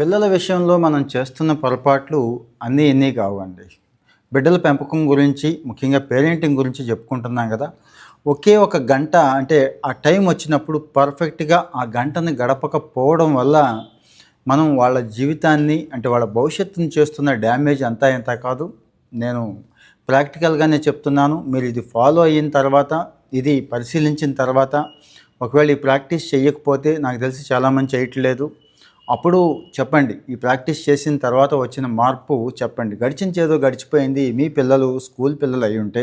పిల్లల విషయంలో మనం చేస్తున్న పొరపాట్లు అన్నీ ఇన్ని కావండి. బిడ్డల పెంపకం గురించి ముఖ్యంగా పేరెంటింగ్ గురించి చెప్పుకుంటున్నాం కదా. ఒకే ఒక గంట అంటే ఆ టైం వచ్చినప్పుడు పర్ఫెక్ట్గా ఆ గంటని గడపకపోవడం వల్ల మనం వాళ్ళ జీవితాన్ని అంటే వాళ్ళ భవిష్యత్తుని చేస్తున్న డ్యామేజ్ అంతా ఎంత కాదు. నేను ప్రాక్టికల్గానే చెప్తున్నాను. మీరు ఇది ఫాలో అయిన తర్వాత ఇది పరిశీలించిన తర్వాత ఒకవేళ ఈ ప్రాక్టీస్ చేయకపోతే నాకు తెలిసి చాలామంది చేయట్లేదు అప్పుడు చెప్పండి. ఈ ప్రాక్టీస్ చేసిన తర్వాత వచ్చిన మార్పు చెప్పండి. గడిచించేదో గడిచిపోయింది. మీ పిల్లలు స్కూల్ పిల్లలు అయి ఉంటే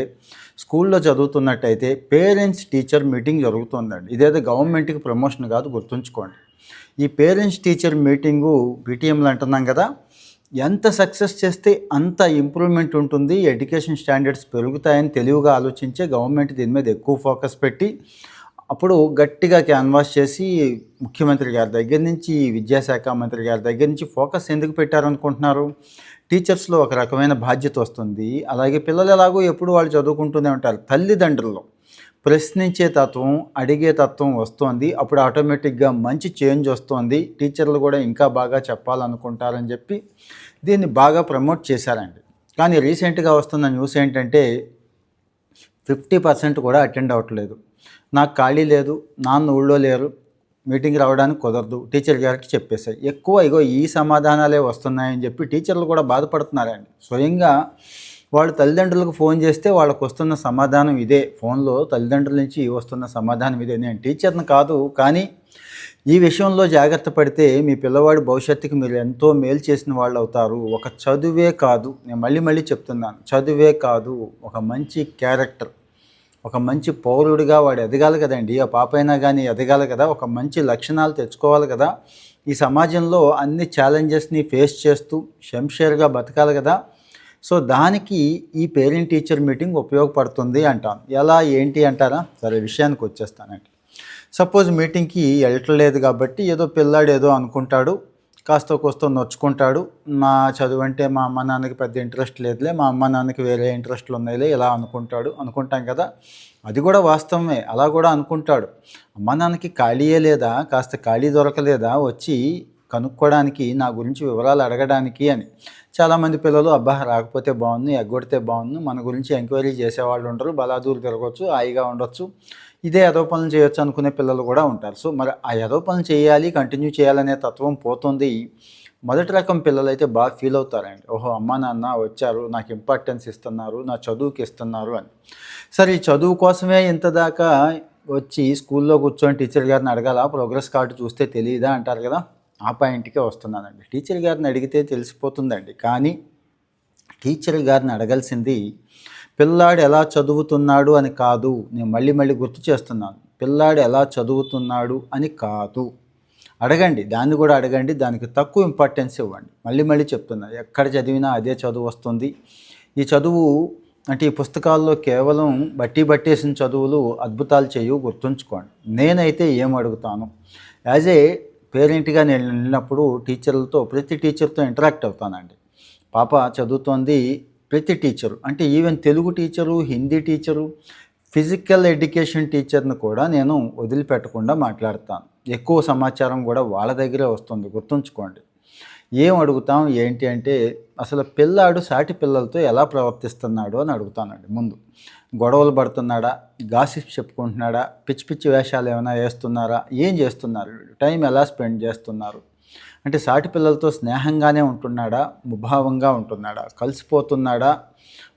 స్కూల్లో చదువుతున్నట్టయితే పేరెంట్స్ టీచర్ మీటింగ్ జరుగుతుందండి. ఇదేదో గవర్నమెంట్కి ప్రమోషన్ కాదు గుర్తుంచుకోండి. ఈ పేరెంట్స్ టీచర్ మీటింగు పీటీఎంలు అంటున్నాం కదా ఎంత సక్సెస్ చేస్తే అంత ఇంప్రూవ్మెంట్ ఉంటుంది. ఎడ్యుకేషన్ స్టాండర్డ్స్ పెరుగుతాయని తెలివిగా ఆలోచించే గవర్నమెంట్ దీని మీద ఎక్కువ ఫోకస్ పెట్టి అప్పుడు గట్టిగా క్యాన్వాస్ చేసి ముఖ్యమంత్రి గారి దగ్గర నుంచి విద్యాశాఖ మంత్రి గారి దగ్గర నుంచి ఫోకస్ ఎందుకు పెట్టారనుకుంటున్నారు? టీచర్స్లో ఒక రకమైన బాధ్యత వస్తుంది. అలాగే పిల్లలు ఎలాగో ఎప్పుడు వాళ్ళు చదువుకుంటూనే ఉంటారు. తల్లిదండ్రులు ప్రశ్నించే తత్వం అడిగే తత్వం వస్తుంది. అప్పుడు ఆటోమేటిక్గా మంచి చేంజ్ వస్తుంది. టీచర్లు కూడా ఇంకా బాగా చెప్పాలనుకుంటారని చెప్పి దీన్ని బాగా ప్రమోట్ చేశారండి. కానీ రీసెంట్గా వస్తున్న న్యూస్ ఏంటంటే ఫిఫ్టీ పర్సెంట్ కూడా అటెండ్ అవ్వట్లేదు నాకు ఖాళీ లేదు నాన్న ఊళ్ళో లేరు మీటింగ్ రావడానికి కుదరదు టీచర్ గారికి చెప్పేశాయి. ఎక్కువ ఇగో ఈ సమాధానాలే వస్తున్నాయని చెప్పి టీచర్లు కూడా బాధపడుతున్నారండి. స్వయంగా వాళ్ళు తల్లిదండ్రులకు ఫోన్ చేస్తే వాళ్ళకు వస్తున్న సమాధానం ఇదే. ఫోన్లో తల్లిదండ్రుల నుంచి వస్తున్న సమాధానం ఇదే. నేను టీచర్ని కాదు కానీ ఈ విషయంలో జాగ్రత్త పడితే మీ పిల్లవాడి భవిష్యత్తుకి మీరు ఎంతో మేలు చేసిన వాళ్ళు అవుతారు. ఒక చదువే కాదు. నేను మళ్ళీ మళ్ళీ చెప్తున్నాను. చదువే కాదు. ఒక మంచి క్యారెక్టర్ ఒక మంచి పౌరుడిగా వాడు ఎదగాలి కదండి ఆ పాప అయినా కానీ ఎదగాలి కదా ఒక మంచి లక్షణాలు తెచ్చుకోవాలి కదా ఈ సమాజంలో అన్ని ఛాలెంజెస్ని ఫేస్ చేస్తూ షంషేర్గా బతకాలి కదా. సో దానికి ఈ పేరెంట్ టీచర్ మీటింగ్ ఉపయోగపడుతుంది అంటాను. ఎలా ఏంటి అంటారా? సరే విషయానికి వచ్చేస్తానండి. సపోజ్ మీటింగ్కి వెళ్ళట్లేదు కాబట్టి ఏదో పిల్లాడు ఏదో అనుకుంటాడు కాస్త కోస్త నొచ్చుకుంటాడు. మా చదువు అంటే మా అమ్మ నాన్నకి పెద్ద ఇంట్రెస్ట్ లేదులే మా అమ్మ నాన్నకి వేరే ఇంట్రెస్ట్లు ఉన్నాయిలే ఇలా అనుకుంటాడు. అనుకుంటాం కదా అది కూడా వాస్తవమే అలా కూడా అనుకుంటాడు. అమ్మ నాన్నకి ఖాళీయే లేదా కాస్త ఖాళీ దొరకలేదా వచ్చి కనుక్కోవడానికి నా గురించి వివరాలు అడగడానికి అని. చాలామంది పిల్లలు అబ్బా రాకపోతే బాగుంది ఎగ్గొడితే బాగుంది మన గురించి ఎంక్వైరీ చేసేవాళ్ళు ఉండరు బలాదూరు తిరగవచ్చు హాయిగా ఉండొచ్చు. ఇదే ఏదో పనులు చేయొచ్చు అనుకునే పిల్లలు కూడా ఉంటారు. సో మరి ఆ ఏదో పనులు చేయాలి కంటిన్యూ చేయాలనే తత్వం పోతుంది. మొదటి రకం పిల్లలు అయితే బాగా ఫీల్ అవుతారండి. ఓహో అమ్మ నాన్న వచ్చారు నాకు ఇంపార్టెన్స్ ఇస్తున్నారు నా చదువుకి ఇస్తున్నారు అని. సరే ఈ చదువు కోసమే ఇంత దాకా వచ్చి స్కూల్లో కూర్చొని టీచర్ గారిని అడగాల? ప్రోగ్రెస్ కార్డు చూస్తే తెలియదా అంటారు కదా? ఆ పాయింట్కే వస్తున్నానండి. టీచర్ గారిని అడిగితే తెలిసిపోతుందండి. కానీ టీచర్ గారిని అడగాల్సింది పిల్లాడు ఎలా చదువుతున్నాడు అని కాదు. నేను మళ్ళీ మళ్ళీ గుర్తు చేస్తున్నాను. పిల్లాడు ఎలా చదువుతున్నాడు అని కాదు. అడగండి దాన్ని కూడా అడగండి దానికి తక్కువ ఇంపార్టెన్స్ ఇవ్వండి. మళ్ళీ మళ్ళీ చెప్తున్నా ఎక్కడ చదివినా అదే చదువు వస్తుంది. ఈ చదువు అంటే ఈ పుస్తకాల్లో కేవలం బట్టి బట్టేసిన చదువులు అద్భుతాలు చేయు గుర్తుంచుకోండి. నేనైతే ఏం అడుగుతాను? యాజ్ ఏ పేరెంట్గా నేను వెళ్ళినప్పుడు టీచర్లతో ప్రతి టీచర్తో ఇంటరాక్ట్ అవుతానండి. పాప చదువుతోంది ప్రతి టీచరు అంటే even Telugu teacher Hindi teacher physical education టీచర్ని కూడా నేను వదిలిపెట్టకుండా మాట్లాడతాను. ఎక్కువ సమాచారం కూడా వాళ్ళ దగ్గరే వస్తుంది గుర్తుంచుకోండి. ఏం అడుగుతాం ఏంటి అంటే అసలు పిల్లాడు సాటి పిల్లలతో ఎలా ప్రవర్తిస్తున్నాడు అని అడుగుతానండి ముందు. గొడవలు పడుతున్నాడా? గాసిప్ చెప్పుకుంటున్నాడా? పిచ్చి పిచ్చి వేషాలు ఏమైనా వేస్తున్నారా? ఏం చేస్తున్నారు? టైం ఎలా స్పెండ్ చేస్తున్నారు? అంటే సాటి పిల్లలతో స్నేహంగానే ఉంటున్నాడా? ముభావంగా ఉంటున్నాడా? కలిసిపోతున్నాడా?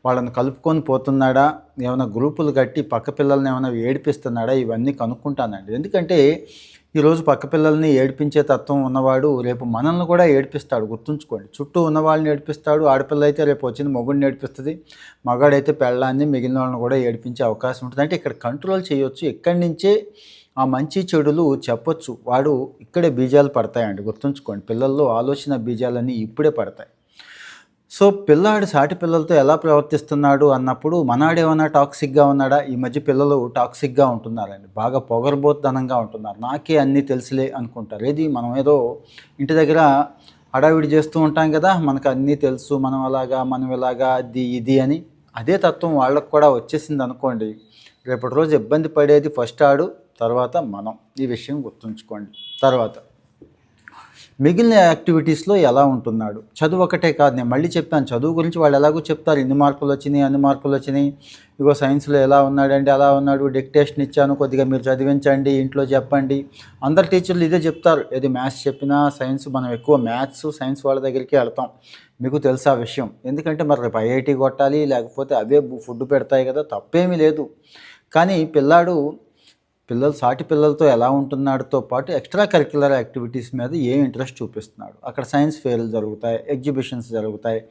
వాళ్ళని కలుపుకొని పోతున్నాడా? ఏమైనా గ్రూపులు కట్టి పక్క పిల్లల్ని ఏమైనా ఏడిపిస్తున్నాడా? ఇవన్నీ కనుక్కుంటానండి. ఎందుకంటే ఈరోజు పక్క పిల్లల్ని ఏడిపించే తత్వం ఉన్నవాడు రేపు మనల్ని కూడా ఏడిపిస్తాడు. గుర్తుంచుకోండి. చుట్టూ ఉన్న వాళ్ళని ఏడిపిస్తాడు. ఆడపిల్ల అయితే రేపు వచ్చింది మొగుడిని ఏడిపిస్తుంది. మగాడైతే పెళ్ళాన్ని మిగిలిన వాళ్ళని కూడా ఏడిపించే అవకాశం ఉంటుంది. అంటే ఇక్కడ కంట్రోల్ చేయొచ్చు. ఇక్కడి నుంచే ఆ మంచి చెడులు చెప్పొచ్చు. వాడు ఇక్కడే బీజాలు పడతాయండి. గుర్తుంచుకోండి. పిల్లల్లో ఆలోచన బీజాలన్నీ ఇప్పుడే పడతాయి. సో పిల్లాడు సాటి పిల్లలతో ఎలా ప్రవర్తిస్తున్నాడు అన్నప్పుడు మనాడేమన్నా టాక్సిక్గా ఉన్నాడా? ఈ మధ్య పిల్లలు టాక్సిక్గా ఉంటున్నారండి. బాగా పొగరబోత్తనంగా ఉంటున్నారు. నాకే అన్నీ తెలుసులే అనుకుంటారు. ఏది? మనం ఏదో ఇంటి దగ్గర హడావిడి చేస్తూ ఉంటాం కదా మనకు అన్నీ తెలుసు. మనం అలాగా మనం ఇలాగా అది ఇది అని. అదే తత్వం వాళ్ళకు కూడా వచ్చేసింది అనుకోండి రేపటి రోజు ఇబ్బంది పడేది ఫస్ట్ ఆడు. తర్వాత మనం ఈ విషయం గుర్తుంచుకోండి. తర్వాత మిగిలిన యాక్టివిటీస్లో ఎలా ఉంటున్నాడు? చదువు ఒకటే కాదు నేను మళ్ళీ చెప్పాను చదువు గురించి వాళ్ళు ఎలాగో చెప్తారు ఇన్ని మార్కులు వచ్చినాయి అన్ని మార్కులు వచ్చినాయి ఇగో సైన్స్లో ఎలా ఉన్నాడండి అలా ఉన్నాడు డిక్టేషన్ ఇచ్చాను కొద్దిగా మీరు చదివించండి ఇంట్లో చెప్పండి. అందరు టీచర్లు ఇదే చెప్తారు ఏది మ్యాథ్స్ చెప్పినా సైన్స్ మనం ఎక్కువ మ్యాథ్స్ సైన్స్ వాళ్ళ దగ్గరికి వెళ్తాం. మీకు తెలుసా విషయం. ఎందుకంటే మరి రేపు ఐఐటి కొట్టాలి లేకపోతే అవే ఫుడ్ పెడతాయి కదా తప్పేమీ లేదు. కానీ పిల్లాడు పిల్లలు సాటి పిల్లలతో ఎలా ఉంటున్నాడుతో పాటు ఎక్స్ట్రా కరిక్యులర్ యాక్టివిటీస్ మీద ఏ ఇంట్రెస్ట్ చూపిస్తున్నాడు? అక్కడ సైన్స్ ఫేర్లు జరుగుతాయి ఎగ్జిబిషన్స్ జరుగుతాయి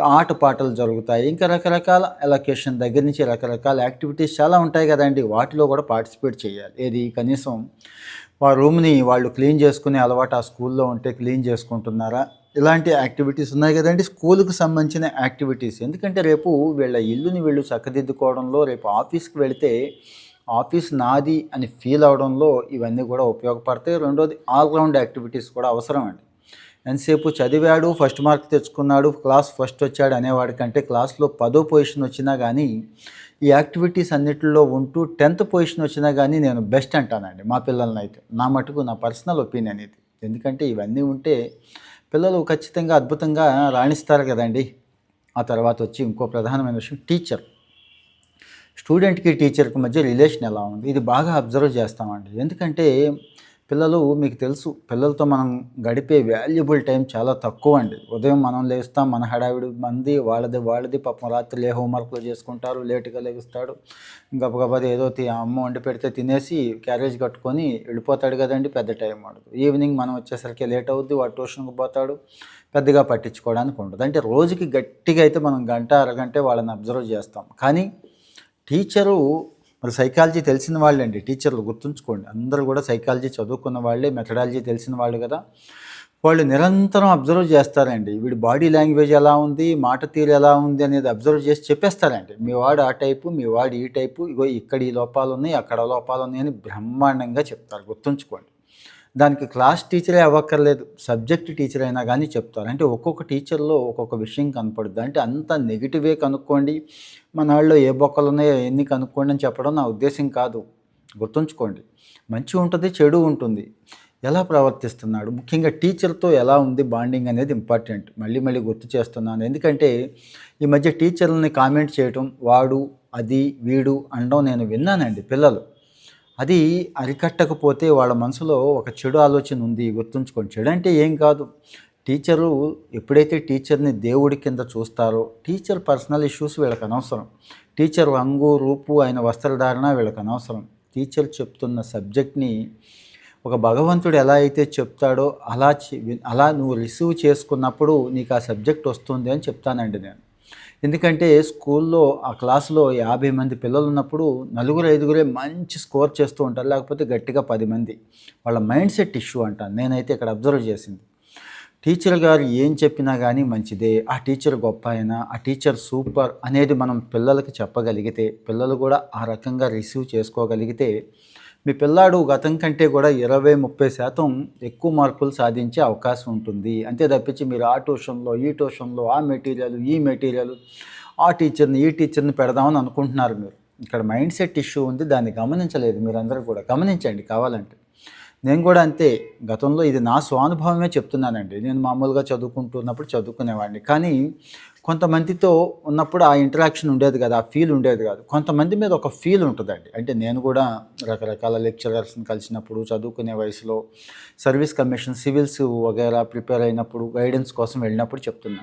ఆట పాటలు జరుగుతాయి ఇంకా రకరకాల ఎలొకేషన్ దగ్గర నుంచి రకరకాల యాక్టివిటీస్ చాలా ఉంటాయి కదండి. వాటిలో కూడా పార్టిసిపేట్ చేయాలి. ఏది? కనీసం వాళ్ళ రూమ్ని వాళ్ళు క్లీన్ చేసుకునే అలవాటు ఆ స్కూల్లో ఉంటే క్లీన్ చేసుకుంటున్నారా? ఇలాంటి యాక్టివిటీస్ ఉన్నాయి కదండి. స్కూల్కి సంబంధించిన యాక్టివిటీస్. ఎందుకంటే రేపు వీళ్ళ ఇల్లుని వీళ్ళు చక్కదిద్దుకోవడంలో రేపు ఆఫీస్కి వెళితే ఆఫీస్ నాది అని ఫీల్ అవడంలో ఇవన్నీ కూడా ఉపయోగపడతాయి. రెండోది ఆల్రౌండ్ యాక్టివిటీస్ కూడా అవసరం అండి ఎంతసేపు చదివాడు ఫస్ట్ మార్క్ తెచ్చుకున్నాడు క్లాస్ ఫస్ట్ వచ్చాడు అనేవాడి కంటే క్లాస్లో పదో పొజిషన్ వచ్చినా కానీ ఈ యాక్టివిటీస్ అన్నిటిలో ఉంటూ టెన్త్ పొజిషన్ వచ్చినా కానీ నేను బెస్ట్ అంటానండి మా పిల్లల్ని అయితే నా మటుకు నా పర్సనల్ ఒపీనియన్ ఇది. ఎందుకంటే ఇవన్నీ ఉంటే పిల్లలు ఖచ్చితంగా అద్భుతంగా రాణిస్తారు కదండి. ఆ తర్వాత వచ్చి ఇంకో ప్రధానమైన విషయం టీచర్ స్టూడెంట్కి టీచర్కి మధ్య రిలేషన్ ఎలా ఉంది? ఇది బాగా అబ్జర్వ్ చేస్తామండి. ఎందుకంటే పిల్లలు మీకు తెలుసు పిల్లలతో మనం గడిపే వాల్యుబుల్ టైం చాలా తక్కువ అండి. ఉదయం మనం లేస్తాం మన హడావిడి మంది వాళ్ళది వాళ్ళది పాపం రాత్రి లే హోంవర్క్లు చేసుకుంటారు లేటుగా లెగుస్తాడు గబగబది ఏదో తి- అమ్మ వండి పెడితే తినేసి క్యారేజ్ కట్టుకొని వెళ్ళిపోతాడు కదండి పెద్ద టైం ఉండదు ఈవినింగ్ మనం వచ్చేసరికి లేట్ అవుద్ది వాడు ట్యూషన్కి పోతాడు పెద్దగా పట్టించుకోవడానికి ఉండదు. అంటే రోజుకి గట్టిగా అయితే మనం గంట అరగంటే వాళ్ళని అబ్జర్వ్ చేస్తాం. కానీ టీచరు మరి సైకాలజీ తెలిసిన వాళ్ళండి టీచర్లు గుర్తుంచుకోండి. అందరూ కూడా సైకాలజీ చదువుకున్న వాళ్ళే మెథడాలజీ తెలిసిన వాళ్ళు కదా. వాళ్ళు నిరంతరం అబ్జర్వ్ చేస్తారండి. వీడి బాడీ లాంగ్వేజ్ ఎలా ఉంది మాట తీరు ఎలా ఉంది అనేది అబ్జర్వ్ చేసి చెప్పేస్తారండి. మీ వాడు ఆ టైపు మీ వాడు ఈ టైపు ఇగో ఇక్కడ ఈ లోపాలు ఉన్నాయి అక్కడ లోపాలు ఉన్నాయి అని బ్రహ్మాండంగా చెప్తారు. గుర్తుంచుకోండి. దానికి క్లాస్ టీచరే అవ్వక్కర్లేదు సబ్జెక్ట్ టీచర్ అయినా కానీ చెప్తారు. అంటే ఒక్కొక్క టీచర్లో ఒక్కొక్క విషయం కనపడుద్ది. అంటే అంత నెగిటివే కనుక్కోండి. మన వాళ్ళు ఏ బొక్కలు ఉన్నాయో ఎన్ని కనుక్కోండి అని చెప్పడం నా ఉద్దేశం కాదు. గుర్తుంచుకోండి. మంచి ఉంటుంది చెడు ఉంటుంది. ఎలా ప్రవర్తిస్తున్నాడు? ముఖ్యంగా టీచర్తో ఎలా ఉంది బాండింగ్ అనేది ఇంపార్టెంట్. మళ్ళీ మళ్ళీ గుర్తు చేస్తున్నాను. ఎందుకంటే ఈ మధ్య టీచర్లని కామెంట్ చేయటం వాడు అది వీడు అనడం నేను విన్నానండి పిల్లలు. అది అరికట్టకపోతే వాళ్ళ మనసులో ఒక చెడు ఆలోచన ఉంది గుర్తుంచుకోండి. చెడు అంటే ఏం కాదు. టీచరు ఎప్పుడైతే టీచర్ని దేవుడి కింద చూస్తారో టీచర్ పర్సనల్ ఇష్యూస్ వీళ్ళకి అనవసరం. టీచర్ రంగు రూపు ఆయన వస్త్రధారణ వీళ్ళకి అనవసరం. టీచర్ చెప్తున్న సబ్జెక్ట్ని ఒక భగవంతుడు ఎలా అయితే చెప్తాడో అలా అలా నువ్వు రిసీవ్ చేసుకున్నప్పుడు నీకు ఆ సబ్జెక్ట్ వస్తుంది అని చెప్తానండి నేను. ఎందుకంటే స్కూల్లో ఆ క్లాసులో యాభై మంది పిల్లలు ఉన్నప్పుడు నలుగురు ఐదుగురే మంచి స్కోర్ చేస్తూ ఉంటారు. లేకపోతే గట్టిగా పది మంది. వాళ్ళ మైండ్ సెట్ ఇష్యూ అంటాను నేనైతే ఇక్కడ అబ్జర్వ్ చేసింది. టీచర్ గారు ఏం చెప్పినా కానీ మంచిదే. ఆ టీచర్ గొప్ప అయినా ఆ టీచర్ సూపర్ అనేది మనం పిల్లలకి చెప్పగలిగితే పిల్లలు కూడా ఆ రకంగా రిసీవ్ చేసుకోగలిగితే మీ పిల్లాడు గతం కంటే కూడా ఇరవై ముప్పై శాతం ఎక్కువ మార్కులు సాధించే అవకాశం ఉంటుంది. అంతే తప్పించి మీరు ఆ ట్యూషన్లో ఈ ట్యూషన్లో ఆ మెటీరియల్ ఈ మెటీరియల్ ఆ టీచర్ని ఈ టీచర్ని పెడదామని అనుకుంటున్నారు మీరు. ఇక్కడ మైండ్ సెట్ ఇష్యూ ఉంది దాన్ని గమనించలేదు మీరందరూ కూడా. గమనించండి కావాలంటే. నేను కూడా అంతే గతంలో ఇది నా స్వానుభవమే చెప్తున్నానండి. నేను మామూలుగా చదువుకుంటున్నప్పుడు చదువుకునేవాడిని. కానీ కొంతమందితో ఉన్నప్పుడు ఆ ఇంటరాక్షన్ ఉండేది కదా ఆ ఫీల్ ఉండేది కాదు. కొంతమంది మీద ఒక ఫీల్ ఉంటుందండి. అంటే నేను కూడా రకరకాల లెక్చరర్స్ని కలిసినప్పుడు చదువుకునే వయసులో సర్వీస్ కమిషన్ సివిల్స్ వగేరా ప్రిపేర్ అయినప్పుడు గైడెన్స్ కోసం వెళ్ళినప్పుడు చెప్తున్నా.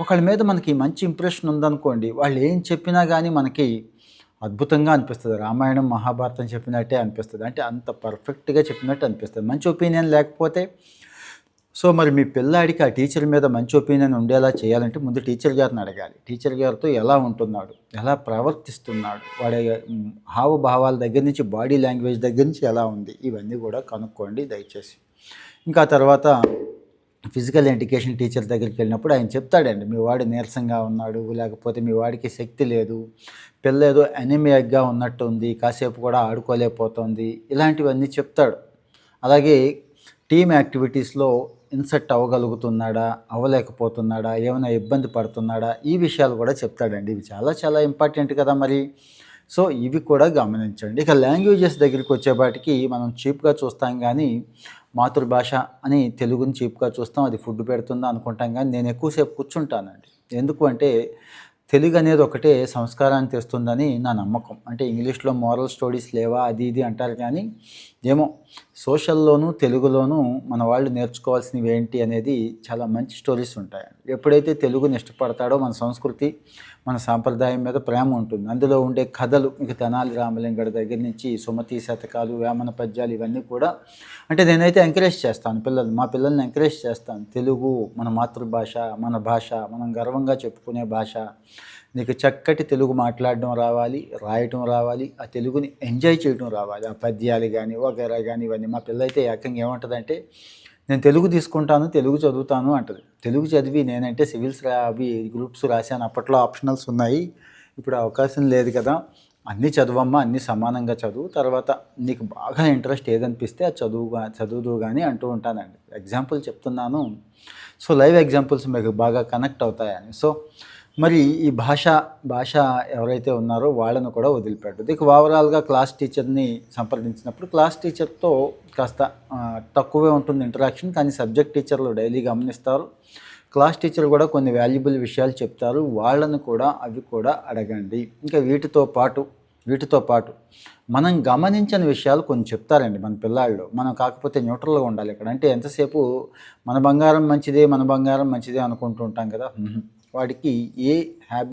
ఒకళ్ళ మీద మనకి మంచి ఇంప్రెషన్ ఉందనుకోండి వాళ్ళు ఏం చెప్పినా కానీ మనకి అద్భుతంగా అనిపిస్తుంది. రామాయణం మహాభారతం చెప్పినట్టే అనిపిస్తుంది. అంటే అంత పర్ఫెక్ట్గా చెప్పినట్టు అనిపిస్తుంది. మంచి ఒపీనియన్ లేకపోతే సో మరి మీ పిల్లాడికి ఆ టీచర్ మీద మంచి ఒపీనియన్ ఉండేలా చేయాలంటే ముందు టీచర్ గారిని అడగాలి. టీచర్ గారితో ఎలా ఉంటున్నాడు? ఎలా ప్రవర్తిస్తున్నాడు? వాడి హావభావాల దగ్గర నుంచి బాడీ లాంగ్వేజ్ దగ్గర నుంచి ఎలా ఉంది? ఇవన్నీ కూడా కనుక్కోండి దయచేసి. ఇంకా తర్వాత ఫిజికల్ ఎడ్యుకేషన్ టీచర్ దగ్గరికి వెళ్ళినప్పుడు ఆయన చెప్తాడండి మీ వాడు నీరసంగా ఉన్నాడు లేకపోతే మీ వాడికి శక్తి లేదు పిల్ల ఏదో ఎనిమియాగా ఉన్నట్టు ఉంది కాసేపు కూడా ఆడుకోలేకపోతుంది ఇలాంటివన్నీ చెప్తాడు. అలాగే టీమ్ యాక్టివిటీస్లో ఇన్సెట్ అవ్వగలుగుతున్నాడా అవ్వలేకపోతున్నాడా ఏమైనా ఇబ్బంది పడుతున్నాడా ఈ విషయాలు కూడా చెప్తాడండి. ఇవి చాలా చాలా ఇంపార్టెంట్ కదా మరి. సో ఇవి కూడా గమనించండి. ఇక లాంగ్వేజెస్ దగ్గరికి వచ్చేపాటికి మనం చీప్గా చూస్తాం కానీ మాతృభాష అని తెలుగుని చీప్గా చూస్తాం అది ఫుడ్ పెడుతుందా అనుకుంటాం కానీ నేను ఎక్కువసేపు కూర్చుంటానండి. ఎందుకు అంటే తెలుగు అనేది ఒకటే సంస్కారాన్ని తెస్తుందని నా నమ్మకం. అంటే ఇంగ్లీష్లో మోరల్ స్టోరీస్ లేవా అది ఇది అంటారు కానీ ఏమో సోషల్లోనూ తెలుగులోనూ మన వాళ్ళు నేర్చుకోవాల్సినవి ఏంటి అనేది చాలా మంచి స్టోరీస్ ఉంటాయి. ఎప్పుడైతే తెలుగుని ఇష్టపడతాడో మన సంస్కృతి మన సాంప్రదాయం మీద ప్రేమ ఉంటుంది. అందులో ఉండే కథలు ఇక తెనాలి రామలింగడి దగ్గర నుంచి సుమతి శతకాలు వేమన పద్యాలు ఇవన్నీ కూడా అంటే నేనైతే ఎంకరేజ్ చేస్తాను పిల్లలు మా పిల్లల్ని ఎంకరేజ్ చేస్తాను. తెలుగు మన మాతృభాష మన భాష మనం గర్వంగా చెప్పుకునే భాష నీకు చక్కటి తెలుగు మాట్లాడడం రావాలి రాయటం రావాలి ఆ తెలుగుని ఎంజాయ్ చేయడం రావాలి. ఆ పద్యాలు కానీ వగేరా కానీ ఇవన్నీ. మా పిల్ల అయితే ఏకంగా ఏమంటుందంటే నేను తెలుగు తీసుకుంటాను తెలుగు చదువుతాను అంటది. తెలుగు చదివి నేనంటే సివిల్స్ అవి గ్రూప్స్ రాశాను. అప్పట్లో ఆప్షనల్స్ ఉన్నాయి. ఇప్పుడు అవకాశం లేదు కదా. అన్నీ చదువమ్మా అన్నీ సమానంగా చదువు. తర్వాత నీకు బాగా ఇంట్రెస్ట్ ఏదనిపిస్తే అది చదువుగా చదువుదు కానీ అంటూ ఉంటానండి. ఎగ్జాంపుల్ చెప్తున్నాను. సో లైవ్ ఎగ్జాంపుల్స్ మీకు బాగా కనెక్ట్ అవుతాయని. సో మరి ఈ భాష భాష ఎవరైతే ఉన్నారో వాళ్ళను కూడా వదిలిపెట్టు ఇక ఓవరాల్గా క్లాస్ టీచర్ని సంప్రదించినప్పుడు క్లాస్ టీచర్తో కాస్త తక్కువే ఉంటుంది ఇంటరాక్షన్ కానీ సబ్జెక్ట్ టీచర్లు డైలీ గమనిస్తారు. క్లాస్ టీచర్ కూడా కొన్ని వాల్యుబుల్ విషయాలు చెప్తారు. వాళ్ళను కూడా అవి కూడా అడగండి. ఇంకా వీటితో పాటు వీటితో పాటు మనం గమనించని విషయాలు కొన్ని చెప్తారండి మన పిల్లాళ్ళు. మనం కాకపోతే న్యూట్రల్గా ఉండాలి ఇక్కడ. అంటే ఎంతసేపు మన బంగారం మంచిదే మన బంగారం మంచిదే అనుకుంటూ ఉంటాం కదా. వాటికి వాడికి ఏ హ్యాబిట్